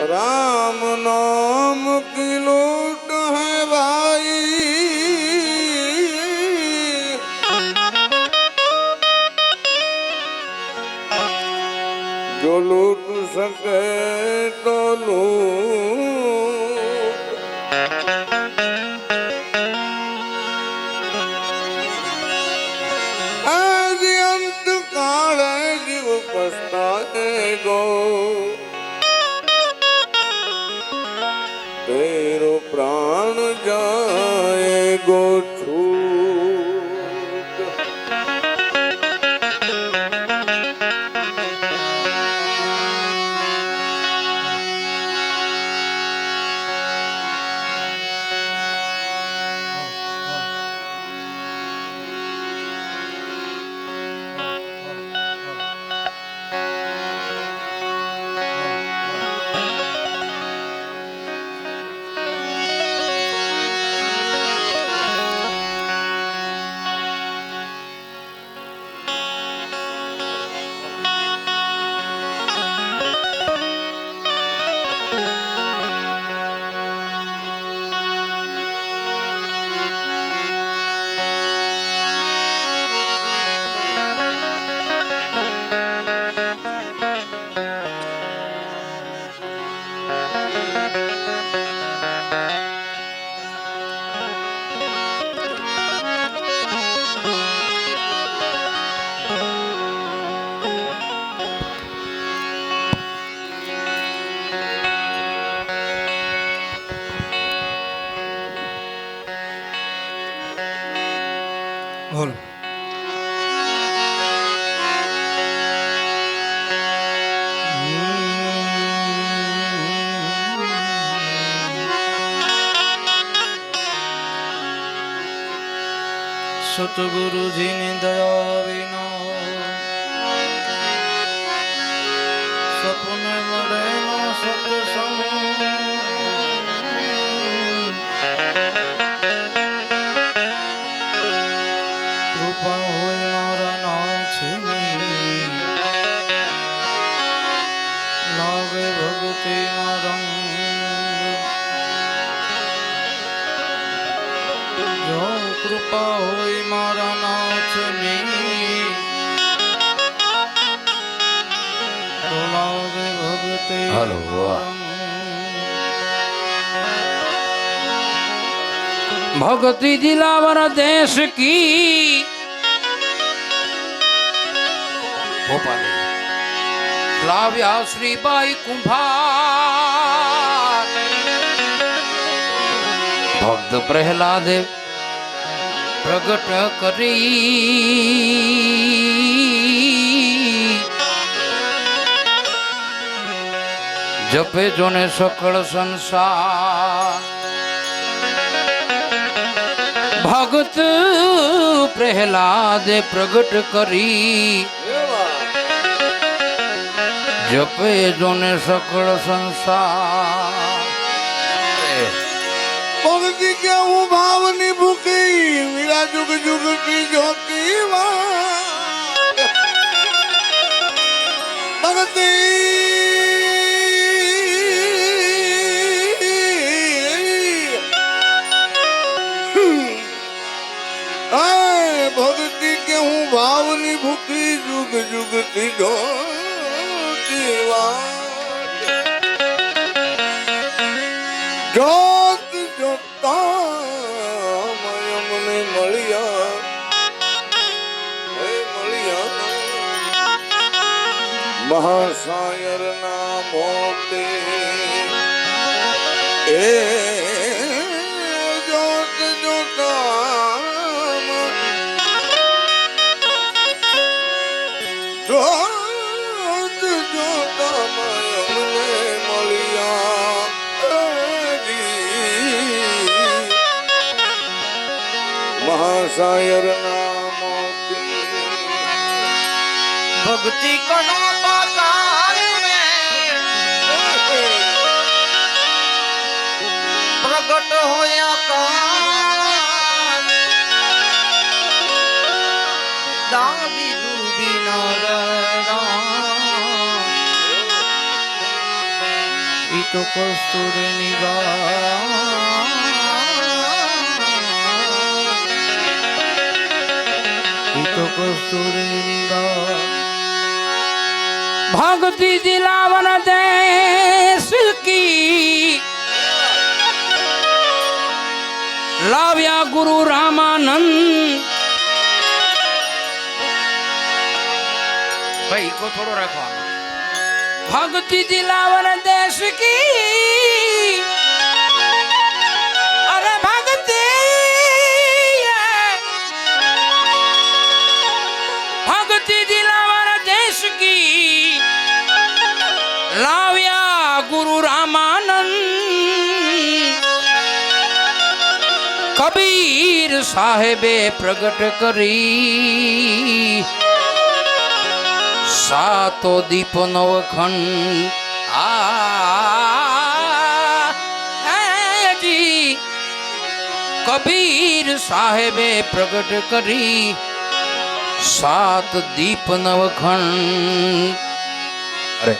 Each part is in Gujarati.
રામ નામ કિલોટ હે ભાઈ. જો લૂટ શકે તો લૂટ Go. કૃપા હોય મારા નાથની તો લાગે ભક્તિ હાલો, વાહ. भक्ति दिलावर देश की भोपाली लाव्या श्रीबाई कुंभार भक्त प्रहलाद પ્રગટ કરી. જપે જોને સકળ સંસાર. ભગત પ્રહલાદે પ્રગટ કરી. જપે જોને સકળ સંસાર. મીરા જુગ જુગ કી જ્યોતિ ભક્તિ કે હું ભાવની ભૂખી જુગ જુગથી જ્યોતિ જોત જોતા મહાસાયર ના મોતે. એ જોત જોતા જોત જોતા મય મને મળ્યા મહાસાયરના મોતી. ભક્તિ કનો তো কস্তুরে নিবা কস্তুরে নিবা ভক্তি দিলাবন দেশকি লাভ্যা গুরু রামানন্দ। ભાઈ કો થોડો રાખવાનો ભક્તિ દિલાવર દેશ કી અરે ભક્તિ ભક્તિ દિલાવર દેશ કી લાવ્યા ગુરુ રામાનંદ કબીર સાહેબે પ્રગટ કરી સાતો દીપ નવખંડ આજી કબીર સાહેબે પ્રગટ કરી સાત દીપ નવખંડ અરે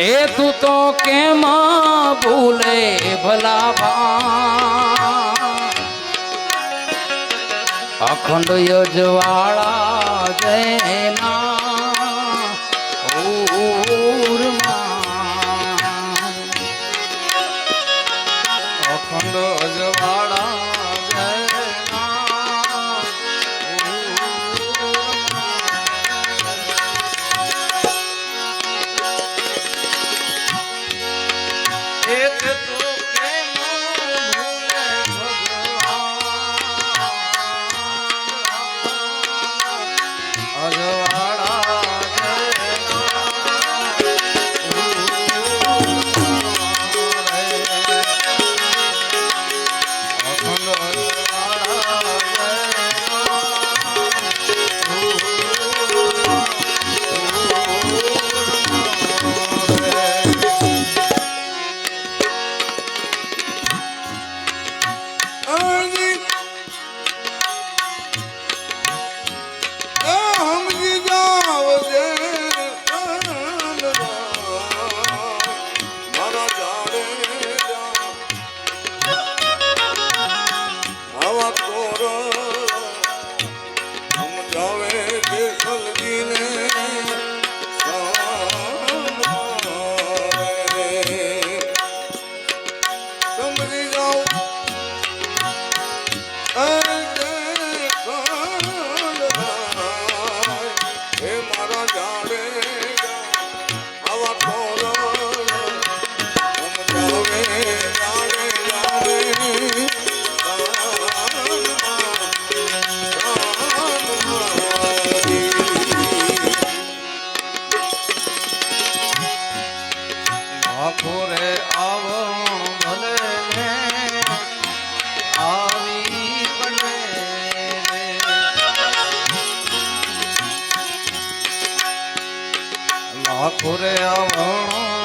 એ તું તો કેમ ભૂલે ભલા અખંડ યજવાળા જયના આખુરે આવણો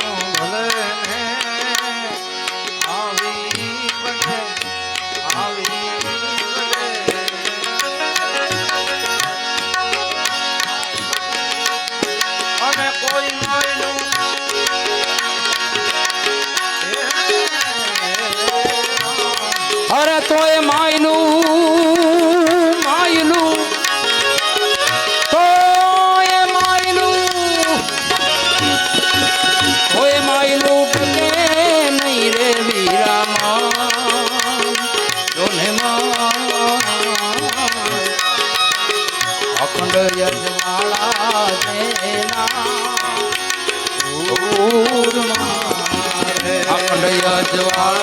અખંડ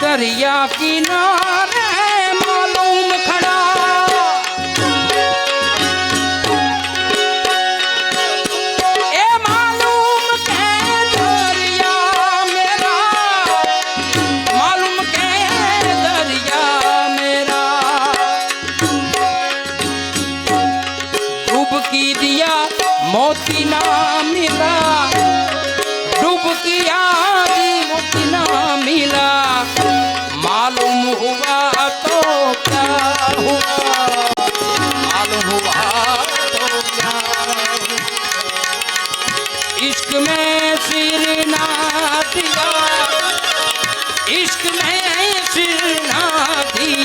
દરિયા કિનારે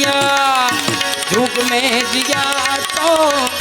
जिया धूप में जिया तो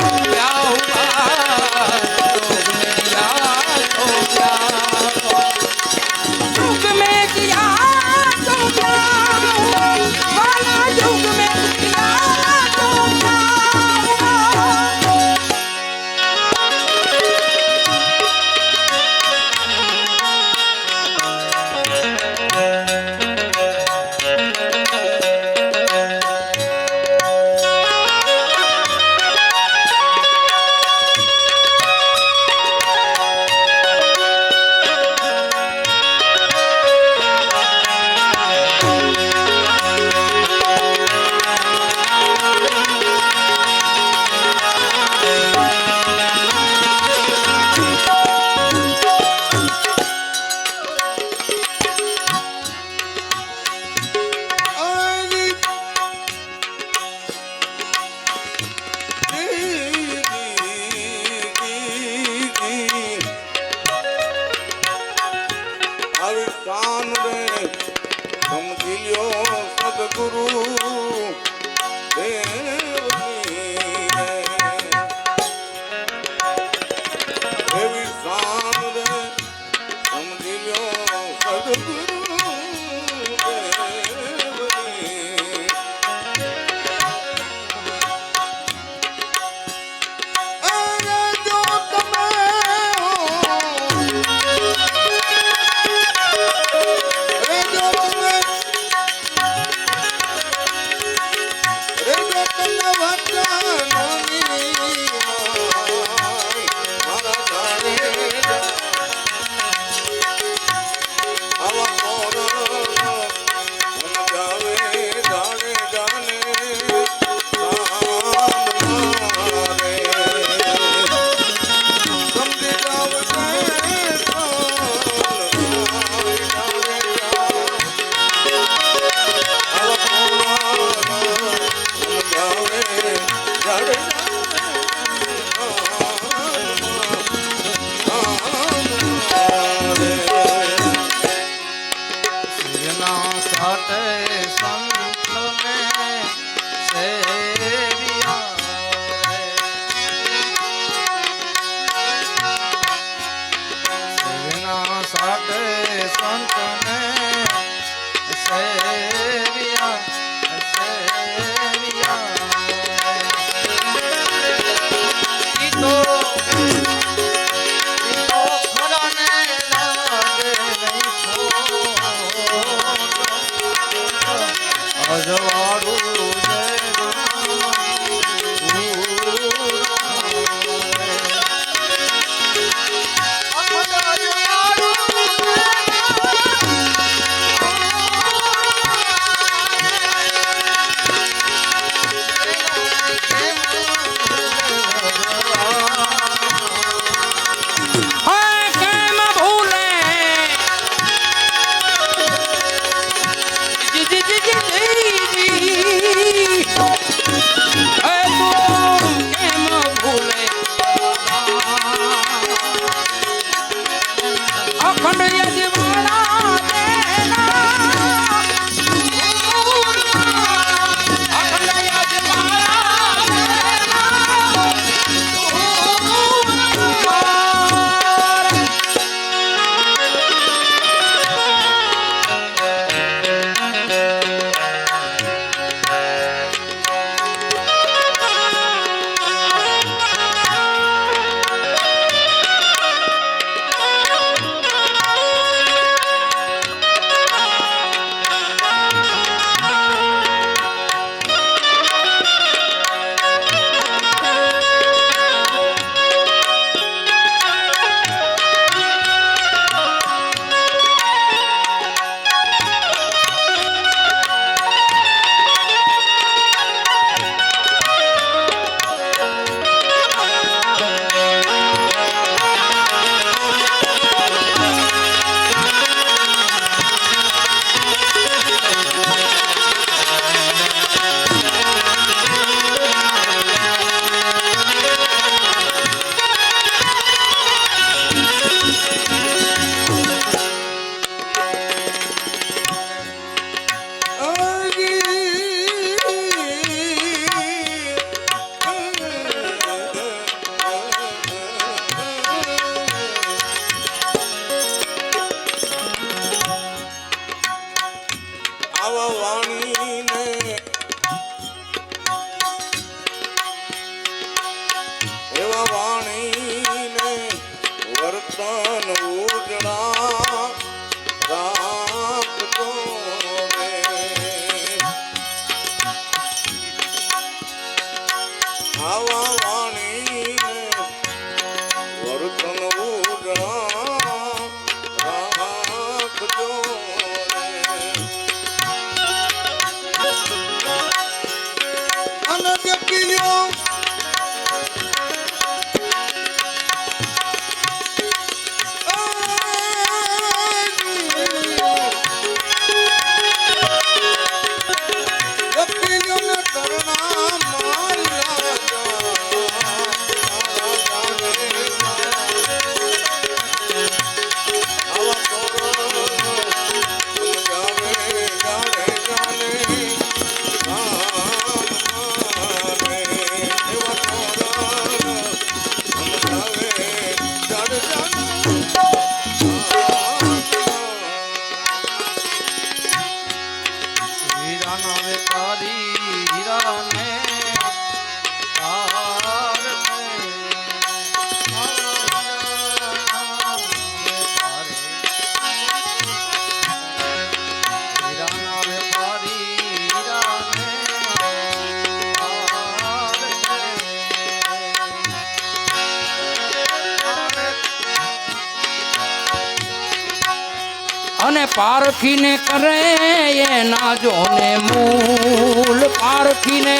પારખીને કરે એના જોને મૂલ પારખીને